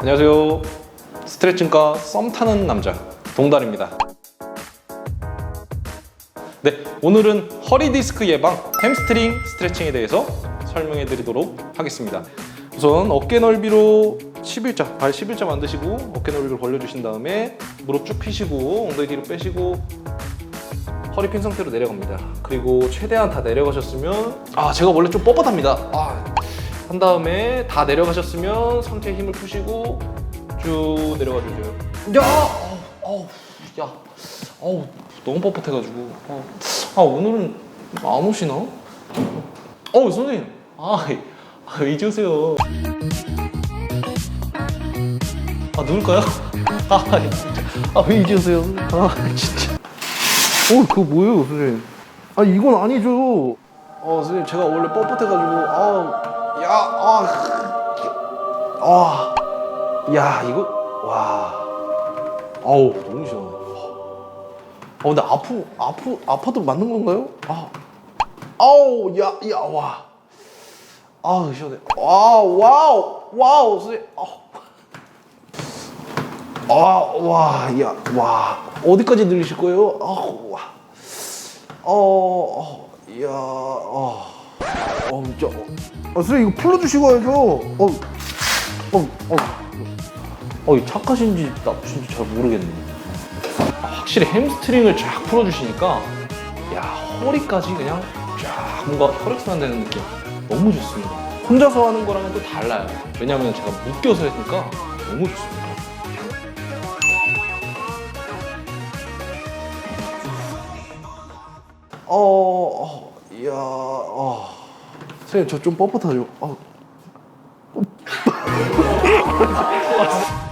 안녕하세요. 스트레칭과 썸 타는 남자 동달입니다. 네, 오늘은 허리 디스크 예방 햄스트링 스트레칭에 대해서 설명해 드리도록 하겠습니다. 우선 어깨 넓이로 11자, 발 11자 만드시고 어깨 넓이를 벌려 주신 다음에 무릎 쭉 펴시고 엉덩이 뒤로 빼시고 허리 핀 상태로 내려갑니다. 그리고 최대한 다 내려가셨으면 아 제가 원래 좀 뻣뻣합니다. 아, 한 다음에 다 내려가셨으면 상체에 힘을 푸시고 쭉 내려가 주세요. 야, 어우, 야, 어우 너무 뻣뻣해가지고. 어. 아 오늘은 안 오시나? 어 선생님, 아, 아 이제 오세요. 아 누울까요? 아 진짜, 아왜 이제 오세요? 아 진짜. 어, 그거 뭐예요, 선생님? 아, 이건 아니죠. 어, 선생님, 제가 원래 뻣뻣해가지고, 아, 야, 아, 아, 야, 이거, 와, 아우, 너무 시원해. 어, 근데 아프, 아프, 아파도 맞는 건가요? 아, 아우, 야, 야, 와, 아우, 시원해. 와, 와우, 와우, 선생님, 아우. 아, 와, 야, 와. 어디까지 늘리실 거예요? 아, 와. 어, 어, 야, 어. 어, 진짜. 어, 아, 선생님, 이거 풀어주시고 해야죠. 어, 어, 어. 어, 이 착하신지 나쁘신지 잘 모르겠네. 아, 확실히 햄스트링을 쫙 풀어주시니까, 야, 허리까지 그냥 쫙 뭔가 혈액순환 되는 느낌. 너무 좋습니다. 혼자서 하는 거랑은 또 달라요. 왜냐면 제가 묶여서 했으니까 너무 좋습니다. 어, 어, 야, 어. 선생님 저 좀 뻣뻣하죠? 어.